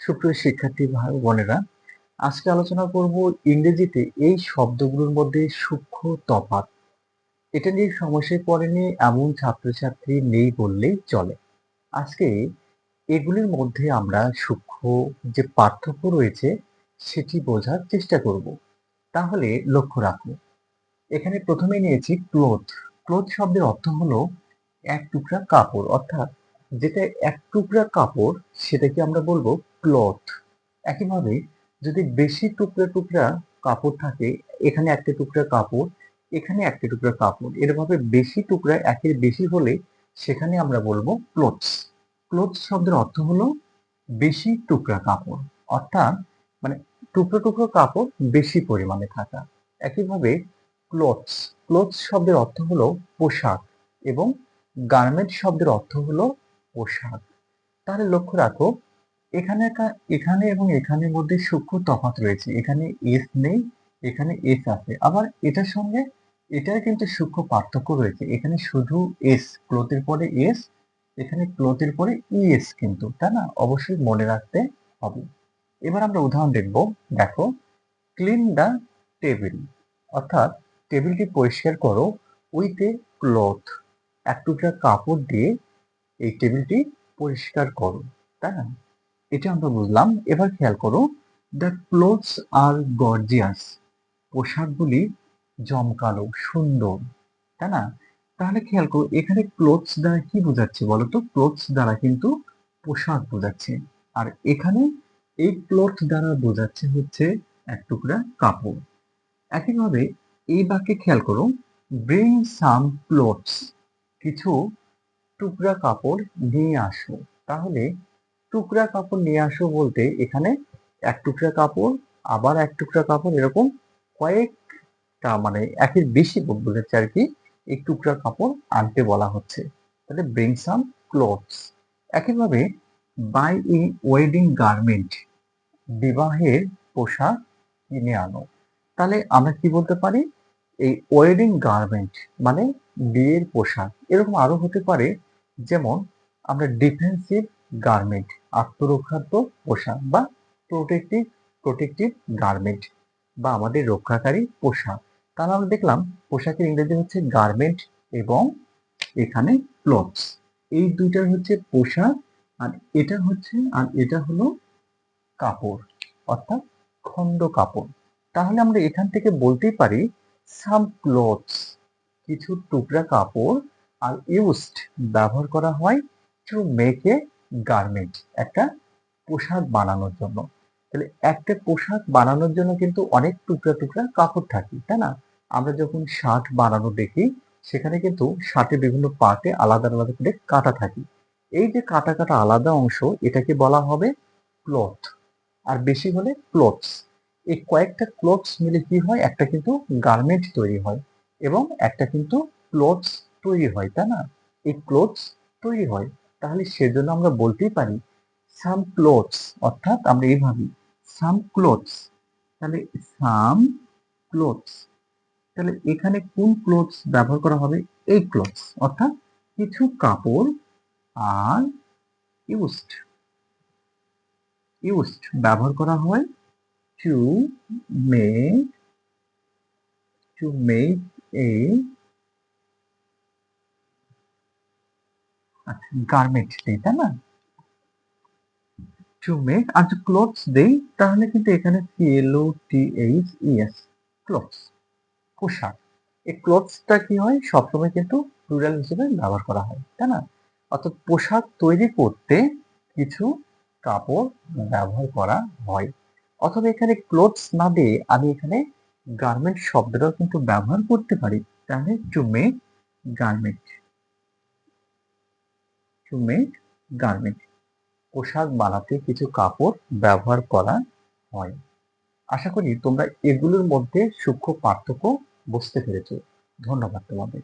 সুপ্রিয় শিক্ষার্থী ভাই, বোনেরা, আজকে আলোচনা করব ইংরেজিতে এই শব্দগুলোর মধ্যে সূক্ষ্ম তফাৎ। এটা নিয়ে সমস্যায় পড়েনি, এমন ছাত্রছাত্রী নেই বললেই চলে। আজকে এগুলির মধ্যে আমরা সূক্ষ্ম যে পার্থক্য রয়েছে, সেটি বোঝার চেষ্টা করব। তাহলে লক্ষ্য রাখো এখানে প্রথমে নিয়েছি ক্লোথ। ক্লোথ শব্দের অর্থ হলো এক টুকরা কাপড়, অর্থাৎ যেটা এক টুকরা কাপড়, সেটাকে আমরা বলব ক্লথ একইভাবে যদি বেশি টুকরা টুকরা কাপড় থাকে, এখানে একটা টুকরা কাপড়, এখানে একটা টুকরা কাপড়, এরভাবে বেশি টুকরা, একের বেশি হলে সেখানে আমরা বলব ক্লোথস ক্লোথস শব্দের অর্থ হলো বেশি টুকরা কাপড়, অর্থাৎ মানে টুকরো টুকরো কাপড় বেশি পরিমাণে থাকা। একইভাবে ক্লোথস ক্লোথস শব্দের অর্থ হলো পোশাক এবং গার্মেন্ট শব্দের অর্থ হলো পোশাক। তাহলে লক্ষ্য রাখো এখানে এখানে এবং এখানের মধ্যে সূক্ষ্ম তফাৎ রয়েছে। এখানে এস নেই, এখানে এস আছে। আবার এটার সঙ্গে, এটার কিন্তু সূক্ষ্ম পার্থক্য রয়েছে। এখানে শুধু এস ক্লোথের পরে এস এখানে ক্লোথের পরে ইএস কিন্তু, তাই না? অবশ্যই মনে রাখতে হবে। এবার আমরা উদাহরণ দেখব। দেখো ক্লিন দ্য টেবিল অর্থাৎ টেবিলটি পরিষ্কার করো উইথ এ ক্লথ এক টুকরা কাপড় দিয়ে এই টেবিলটি পরিষ্কার করো, তাই না? এটা আমরা বুঝলাম। এবার খেয়াল করো দ্য ক্লোথস আর গর্জিয়াস পোশাকগুলি জমকালো, সুন্দর, তাই না? তাহলে খেয়াল করো, এখানে ক্লোথস দ্বারা কি বোঝাচ্ছে বলতো ক্লোথস দ্বারা কিন্তু পোশাক বোঝাচ্ছে। আর এখানে এই ক্লোথ দ্বারা বোঝাচ্ছে হচ্ছে এক টুকরা কাপড়। একইভাবে এই বাক্যে খেয়াল করো ব্রিং সাম ক্লোথস কিছু টুকরা কাপড় নিয়ে আসো। তাহলে টুকরা কাপড় নিয়ে আসো বলতে এখানে এক টুকরা কাপড়, আবার এক টুকরা কাপড়, এরকম কয়েকটা মানে একের বেশি বোঝাচ্ছে আর কি, এই টুকরা কাপড় আনতে বলা হচ্ছে। তাহলে ব্রিং সাম ক্লোথস একইভাবে বাই ই ওয়েডিং গার্মেন্ট বিবাহের পোশাক কিনে আনো। তাহলে আমরা কি বলতে পারি? এই ওয়েডিং গার্মেন্ট মানে বিয়ের পোশাক, এরকম আরও হতে পারে, যেমন আমরা ডিফেন্সিভ গার্মেন্ট আত্মরক্ষাত্মক পোশাক বা প্রোটেক্টিভ প্রোটেক্টিভ গার্মেন্ট বা আমাদের রক্ষাকারী পোশাক তাহলে আমরা দেখলাম পোশাকের ইংরেজি হচ্ছে গার্মেন্ট এবং এখানে ক্লথস এই দুইটার হচ্ছে পোশাক আর এটা হচ্ছে, আর এটা হলো কাপড়, অর্থাৎ খণ্ড কাপড়। তাহলে আমরা এখান থেকে বলতেই পারি সাম ক্লথস কিছু টুকরা কাপড় আর ইউজড ব্যবহার করা হয় টু মেক এ গার্মেন্ট একটা পোশাক বানানোর জন্য। তাহলে একটা পোশাক বানানোর জন্য কিন্তু অনেক টুকরা টুকরা কাপড় থাকে, তাই না? আমরা যখন শার্ট বানানো দেখি, সেখানে কিন্তু শার্টের বিভিন্ন পার্টে আলাদা আলাদা করে কাটা থাকে। এই যে কাটা কাটা আলাদা অংশ, এটাকে বলা হবে ক্লথ আর বেশি হলে ক্লোথস এই কয়েকটা ক্লোথস মিলে কি হয়? একটা কিন্তু গার্মেন্ট তৈরি হয় এবং একটা কিন্তু ক্লোথস তৈরি হয়, তাই না? এই ক্লোথস তৈরি হয়। তাহলে সেজন্য আমরা বলতেই পারি সাম ক্লোথস অর্থাৎ আমরা এইভাবে সাম ক্লোথস তাহলে সাম ক্লোথস তাহলে এখানে কোন ক্লোথস ব্যবহার করা হবে? এই ক্লোথস অর্থাৎ কিছু কাপড় আর ইউজড ইউজড ব্যবহার করা হয় to make to make a আচ্ছা গার্মেন্ট দেই, তাই না? টু মেক আর যে ক্লোথস দেই, তাহলে কিন্তু এখানে C L O T H E S clothes পোশাক। এই ক্লোথসটা কি হয়? সবসময় কিন্তু প্লুরাল হিসেবে ব্যবহার করা হয়, তাই না? অর্থাৎ পোশাক তৈরি করতে কিছু কাপড় ব্যবহার করা হয়। অথবা এখানে ক্লোথস না দিয়ে আমি এখানে গার্মেন্ট শব্দটাও কিন্তু ব্যবহার করতে পারি। তাহলে to make garment to make garment. পোশাক বানাতে কিছু কাপড় ব্যবহার করা হয়। আশা করি তোমরা এগুলোর মধ্যে সূক্ষ্ম পার্থক্য বুঝতে পেরেছ। ধন্যবাদ তোমাদের।